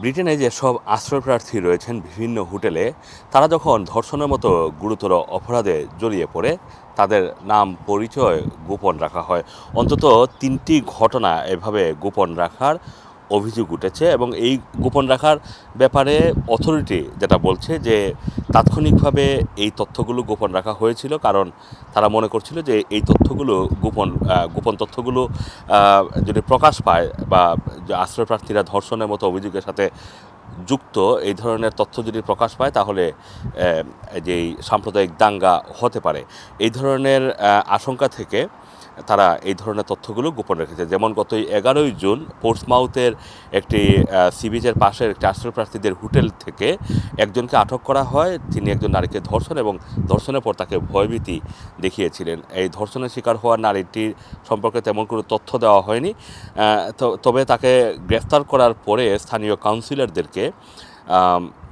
ব্রিটেনে যেসব আশ্রয়প্রার্থী রয়েছেন বিভিন্ন হোটেলে, তারা যখন ধর্ষণের মতো গুরুতর অপরাধে জড়িয়ে পড়ে, তাদের নাম পরিচয় গোপন রাখা হয়। অন্তত তিনটি ঘটনা এভাবে গোপন রাখার অভিযোগ উঠেছে এবং এই গোপন রাখার ব্যাপারে অথরিটি যেটা বলছে যে তাৎক্ষণিকভাবে এই তথ্যগুলো গোপন রাখা হয়েছিল, কারণ তারা মনে করছিল যে এই তথ্যগুলো গোপন গোপন তথ্যগুলো যদি প্রকাশ পায় বা যে আশ্রয়প্রার্থীরা ধর্ষণের মতো অভিযোগের সাথে যুক্ত, এই ধরনের তথ্য যদি প্রকাশ পায় তাহলে যেই সাম্প্রদায়িক দাঙ্গা হতে পারে। এই ধরনের আশঙ্কা থেকে তারা এই ধরনের তথ্যগুলো গোপন রেখেছে। যেমন গত এগারোই জুন পোর্টসমাউথের একটি সি বিচের পাশের একটি আশ্রয়প্রার্থীদের হোটেল থেকে একজনকে আটক করা হয়। তিনি একজন নারীকে ধর্ষণ এবং ধর্ষণের পর তাকে ভয়ভীতি দেখিয়েছিলেন। এই ধর্ষণের শিকার হওয়া নারীটির সম্পর্কে তেমন কোনো তথ্য দেওয়া হয়নি। তবে তাকে গ্রেফতার করার পরে স্থানীয় কাউন্সিলরদেরকে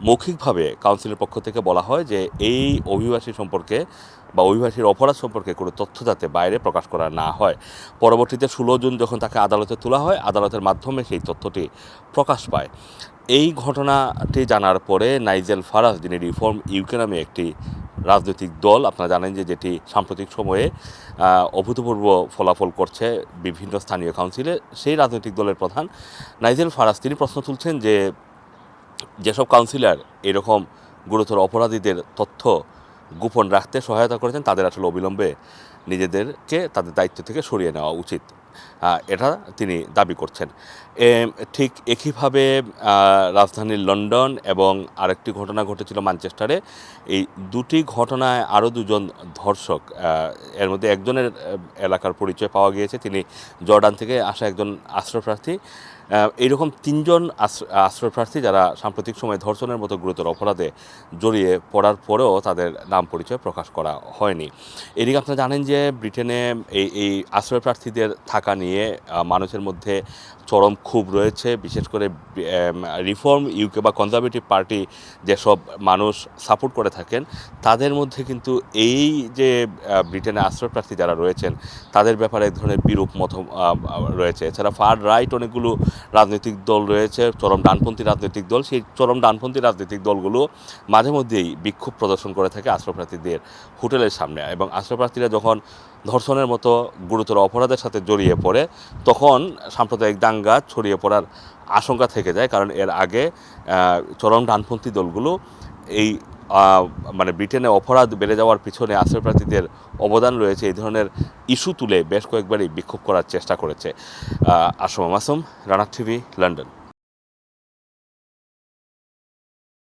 মৌখিকভাবে কাউন্সিলের পক্ষ থেকে বলা হয় যে এই অভিবাসী সম্পর্কে বা অভিবাসীর অপরাধ সম্পর্কে কোনো তথ্য যাতে বাইরে প্রকাশ করা না হয়। পরবর্তীতে ষোলো জুন যখন তাকে আদালতে তোলা হয়, আদালতের মাধ্যমে সেই তথ্যটি প্রকাশ পায়। এই ঘটনাটি জানার পরে নাইজেল ফারাস যিনি রিফর্ম ইউকে নামে একটি রাজনৈতিক দল, আপনারা জানেন যে যেটি সাম্প্রতিক সময়ে অভূতপূর্ব ফলাফল করছে বিভিন্ন স্থানীয় কাউন্সিলে সেই রাজনৈতিক দলের প্রধান নাইজেল ফারাজ। তিনি প্রশ্ন তুলছেন যে যেসব কাউন্সিলর এরকম গুরুতর অপরাধীদের তথ্য গোপন রাখতে সহায়তা করেছেন তাদের আসলে অবিলম্বে নিজেদেরকে তাদের দায়িত্ব থেকে সরিয়ে নেওয়া উচিত। এটা তিনি দাবি করছেন। ঠিক একইভাবে আহ, রাজধানী লন্ডন এবং আরেকটি ঘটনা ঘটেছিল ম্যানচেস্টারে। এই দুটি ঘটনায় আরও দুজন ধর্ষক এর মধ্যে একজনের এলাকার পরিচয় পাওয়া গিয়েছে। তিনি জর্ডান থেকে আসা একজন আশ্রয়প্রার্থী। এইরকম তিনজন আশ্র- আশ্রয়প্রার্থী যারা সাম্প্রতিক সময়ে ধর্ষণের মতো গুরুতর অপরাধে জড়িয়ে পড়ার পরেও তাদের নাম পরিচয় প্রকাশ করা হয়নি। এদিকে আপনারা জানেন যে ব্রিটেনে এই এই আশ্রয়প্রার্থীদের থাকা নিয়ে মানুষের মধ্যে চরম ক্ষোভ রয়েছে। বিশেষ করে রিফর্ম ইউকে বা কনজারভেটিভ পার্টি যেসব মানুষ সাপোর্ট করে থাকেন, তাদের মধ্যে কিন্তু এই যে ব্রিটেনে আশ্রয়প্রার্থী যারা রয়েছেন, তাদের ব্যাপারে এক ধরনের বিরূপ মত রয়েছে। এছাড়া ফার রাইট অনেকগুলো রাজনৈতিক দল রয়েছে, চরম ডানপন্থী রাজনৈতিক দল। সেই চরম ডানপন্থী রাজনৈতিক দলগুলো মাঝে মধ্যেই বিক্ষোভ প্রদর্শন করে থাকে আশ্রয়প্রার্থীদের হোটেলের সামনে এবং আশ্রয়প্রার্থীরা যখন ধর্ষণের মতো গুরুতর অপরাধের সাথে জড়িয়ে পড়ে, তখন সাম্প্রদায়িক দাঙ্গা ছড়িয়ে পড়ার আশঙ্কা থেকে যায়। কারণ এর আগে চরম ডানপন্থী দলগুলো এই মানে ব্রিটেনে অপরাধ বেড়ে যাওয়ার পিছনে আশ্রয়প্রার্থীদের অবদান রয়েছে, এই ধরনের ইস্যু তুলে বেশ কয়েকবারই বিক্ষোভ করার চেষ্টা করেছে আসম মাসুম রানা টিভি, লন্ডন।